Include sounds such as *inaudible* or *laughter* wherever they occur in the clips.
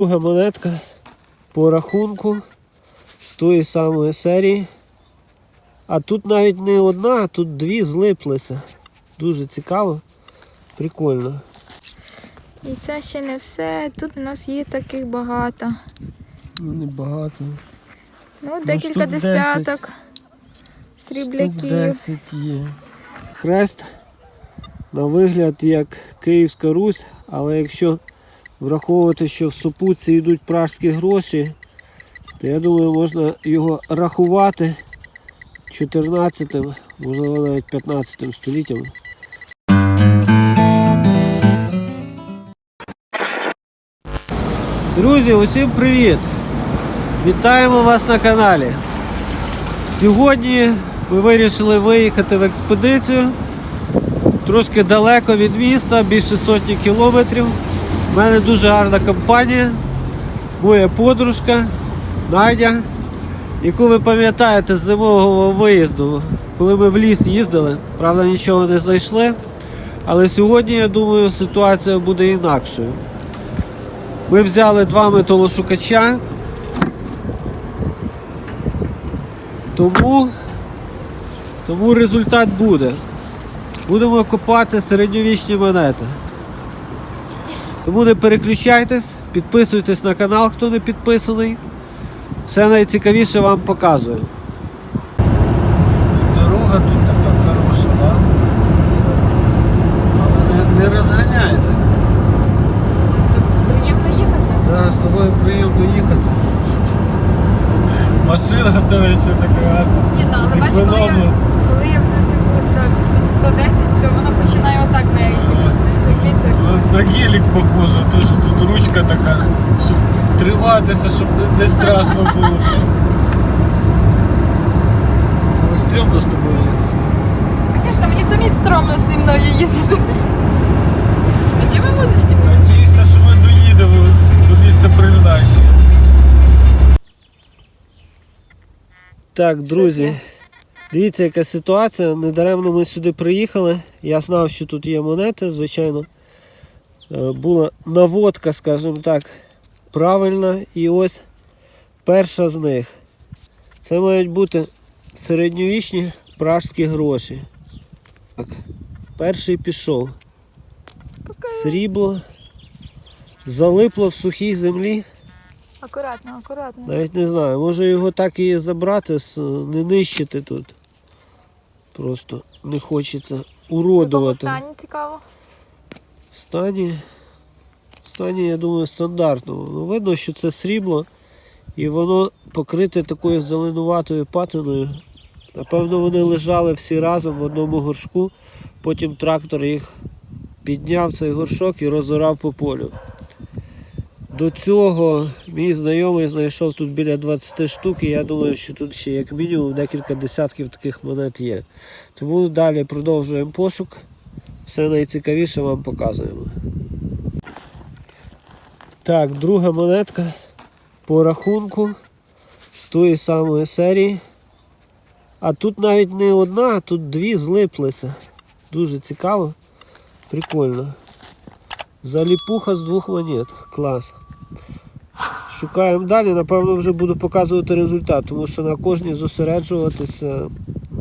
Друга монетка по рахунку з тої самої серії. А тут навіть не одна, а тут дві злиплися. Дуже цікаво, прикольно. І це ще не все. Тут у нас є таких багато. Ну, Небагато. Ну, декілька 10. десяток срібляків. 10 є. Хрест на вигляд як Київська Русь, але якщо враховувати, що в супутці йдуть пражські гроші, то я думаю, можна його рахувати 14, можливо навіть 15 століттям. Друзі, усім привіт! Вітаємо вас на каналі. Сьогодні ми вирішили виїхати в експедицію. Трошки далеко від міста, більше сотні кілометрів. У мене дуже гарна компанія. Моя подружка Надя, яку ви пам'ятаєте з зимового виїзду, коли ми в ліс їздили. Правда, нічого не знайшли. Але сьогодні, я думаю, ситуація буде інакшою. Ми взяли два металошукача. Тому, тому результат буде. Будемо копати середньовічні монети. Тому не переключайтесь, підписуйтесь на канал, хто не підписаний. Все найцікавіше вам показую. Дорога тут така хороша, да? але не, не розганяйте. Приємно їхати. Да, з тобою приємно їхати. Машина то ще така гарна. Ні, ну, але бачиш, коли я, коли я вже типу до під 110, то вона починає отак нею вітер. На гелік похоже, теж тут ручка така, щоб триматися, щоб не, не страшно було. Але стрімно з тобою їздити. Звісно, мені самі стромно зі мною їздити. А чому музички? Надіюся, що ми доїдемо до місця призначення. Так, друзі, дивіться, яка ситуація. Недаремно ми сюди приїхали. Я знав, що тут є монети, звичайно. Е, Була наводка, скажімо так, правильна. І ось перша з них. Це мають бути середньовічні пражські гроші. Так, перший пішов. Срібло. Залипло в сухій землі. Акуратно, акуратно. Навіть не знаю, може його так і забрати, не нищити тут. Просто не хочеться В якому уродувати. стані цікаво? Стані, стані, я думаю, стандартному. Ну, видно, що це срібло і воно покрите такою зеленуватою патиною. Напевно, вони лежали всі разом в одному горшку, потім трактор їх підняв цей горшок і розорав по полю. До цього мій знайомий знайшов тут біля 20 штук, і я думаю, що тут ще як мінімум декілька десятків таких монет є. Тому далі продовжуємо пошук. Все найцікавіше вам показуємо. Так, друга монетка по рахунку тої самої серії. А тут навіть не одна, а тут дві злиплися. Дуже цікаво. Прикольно. Заліпуха з двох монет. Клас. Шукаємо далі, напевно, вже буду показувати результат, тому що на кожній зосереджуватися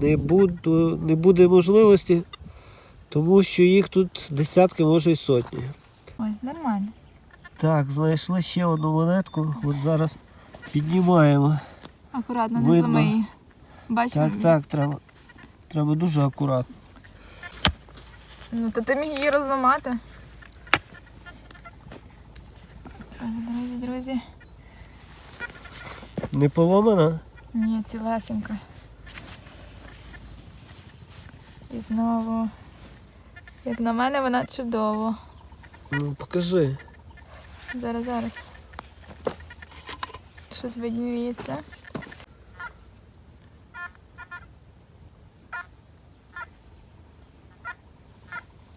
не, буду, не буде можливості, тому що їх тут десятки, може й сотні. Ой, нормально. Так, знайшли ще одну монетку. От зараз піднімаємо. Акуратно, Видно. не злами її. Бачиш? Так, так, треба. Треба дуже акуратно. Ну, то ти міг її розламати. Друзі, друзі? Не поломана? Ні, цілесенька. І знову. Як на мене, вона чудово. Ну, покажи. Зараз, зараз. Щось видніється.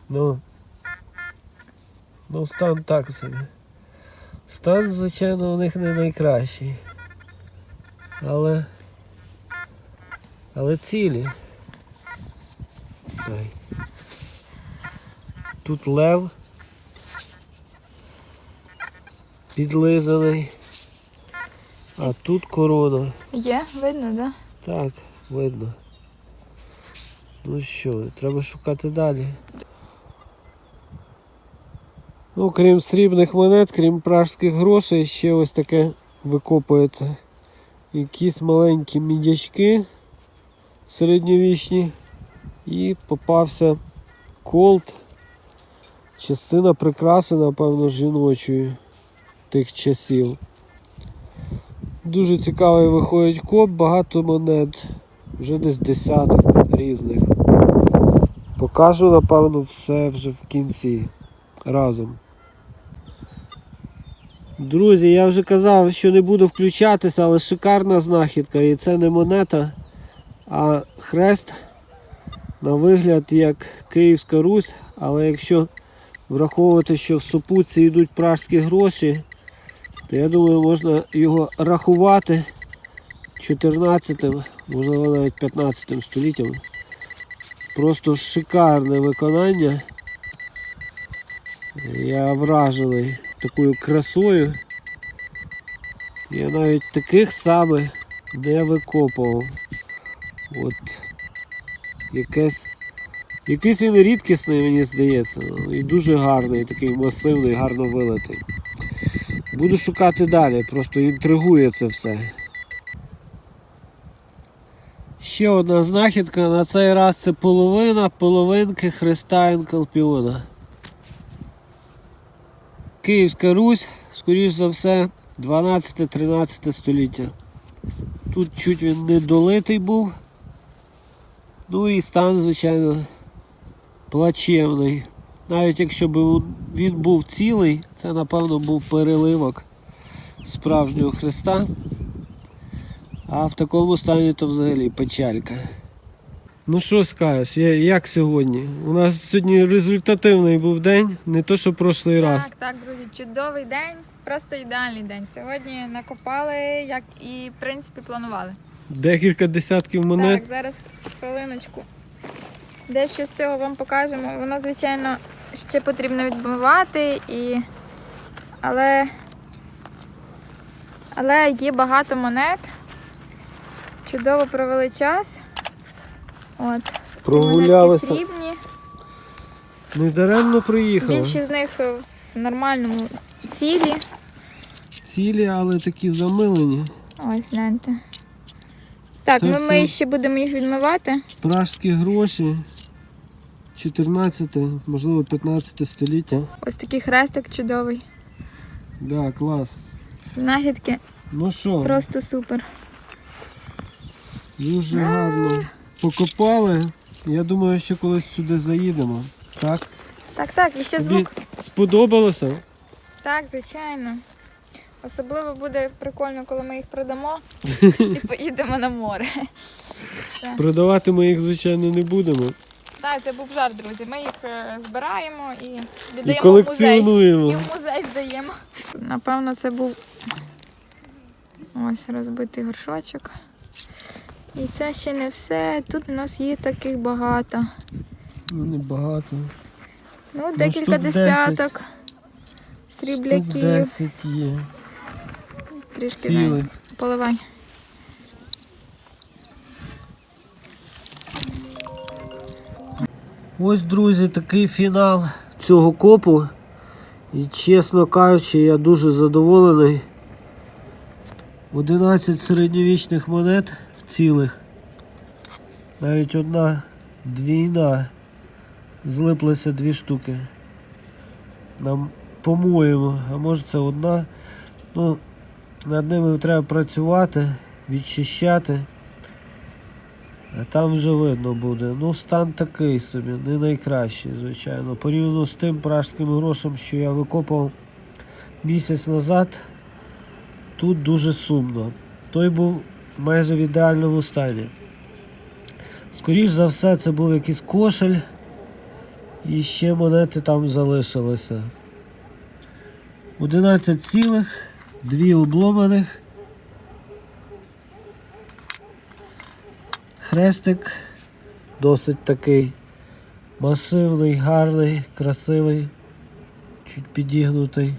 Ну. Ну, стан так собі. Стан, звичайно, у них не найкращий. Але. Але цілі. Тут лев. підлизаний. А тут корона. Є, видно, да? Так, видно. Ну що, треба шукати далі. Ну, крім срібних монет, крім пражських грошей, ще ось таке викопується. Якісь маленькі мідячки середньовічні. І попався колт. Частина прикраси, напевно, жіночої тих часів. Дуже цікавий виходить коп, багато монет, вже десь десяток різних. Покажу, напевно, все вже в кінці разом. Друзі, я вже казав, що не буду включатися, але шикарна знахідка. І це не монета, а хрест на вигляд як Київська Русь. Але якщо враховувати, що в супутці йдуть пражські гроші, то я думаю, можна його рахувати 14, можливо навіть 15 століттям. Просто шикарне виконання. Я вражений такою красою. Я навіть таких саме не викопував. От якесь. Якийсь він рідкісний, мені здається. І дуже гарний, такий масивний, гарно вилитий. Буду шукати далі, просто інтригує це все. Ще одна знахідка, на цей раз це половина половинки Христа Енкалпіона. Київська Русь, скоріш за все, 12-13 століття. Тут чуть він недолитий був. Ну і стан, звичайно, плачевний. Навіть якщо б він був цілий, це напевно був переливок справжнього Христа. А в такому стані то взагалі печалька. Ну що скажеш, як сьогодні? У нас сьогодні результативний був день, не то що прошлий раз. Так, так, друзі, чудовий день, просто ідеальний день. Сьогодні накопали, як і в принципі планували. Декілька десятків монет. Так, зараз хвилиночку. Дещо з цього вам покажемо. Воно, звичайно, ще потрібно відбивати, і... але... але є багато монет. Чудово провели час. От. Прогулялися. монетки срібні. Недаремно приїхали. Більшість з них в нормальному цілі. Цілі, але такі замилені. Ось, гляньте. Так, Це ми, все- ми ще будемо їх відмивати. Пражські гроші. 14, можливо, 15 століття. Ось такий хрестик чудовий. Да, клас. Знахідки Ну що, просто супер. дуже гарно покопали. Я думаю, що колись сюди заїдемо. Так? Так, так, і ще звук. сподобалося? Так, звичайно. Особливо буде прикольно, коли ми їх продамо *laughs* і поїдемо на море. Продавати ми їх, звичайно, не будемо. Так, це був жарт, друзі. Ми їх е, збираємо і І віддаємо в музей. І в музей здаємо. Напевно, це був ось розбитий горшочок. І це ще не все. Тут у нас є таких багато. Ну, Небагато. Ну, декілька штук 10. десяток Штук срібляків. 10 є. Трішки Цілих. навіть поливай. Ось, друзі, такий фінал цього копу. І чесно кажучи, я дуже задоволений. 11 середньовічних монет в цілих. Навіть одна двійна. Злиплися дві штуки. Нам, по-моєму, а може це одна. Ну, над ними треба працювати, відчищати. Там вже видно буде. Ну, стан такий собі, не найкращий, звичайно. Порівняно з тим пражським грошем, що я викопав місяць назад, тут дуже сумно. Той був майже в ідеальному стані. Скоріш за все, це був якийсь кошель, і ще монети там залишилися. 11 цілих, дві обломаних. Хрестик досить такий масивний, гарний, красивий, чуть підігнутий.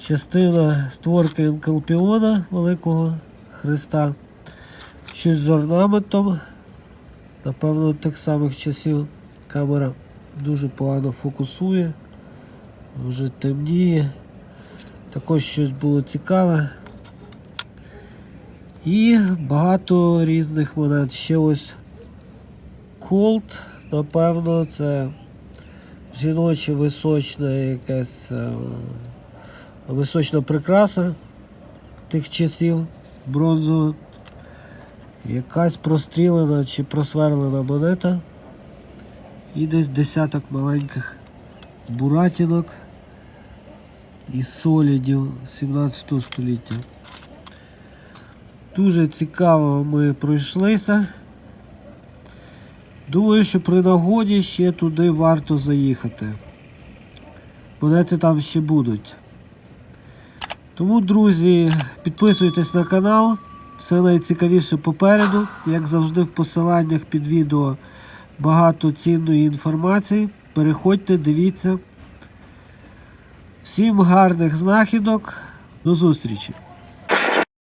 частина створки Енкалпіона Великого Христа. Щось з орнаментом. Напевно, тих самих часів камера дуже погано фокусує, вже темніє. Також щось було цікаве. І багато різних монет. Ще ось Колт, напевно, це жіноче височна якась е, височна прикраса тих часів бронзова. Якась прострілена чи просверлена монета. І десь десяток маленьких буратінок із солідів 17 століття. Дуже цікаво ми пройшлися. Думаю, що при нагоді ще туди варто заїхати. Монети там ще будуть. Тому, друзі, підписуйтесь на канал. Все найцікавіше попереду. Як завжди, в посиланнях під відео багато цінної інформації. Переходьте, дивіться. Всім гарних знахідок. До зустрічі!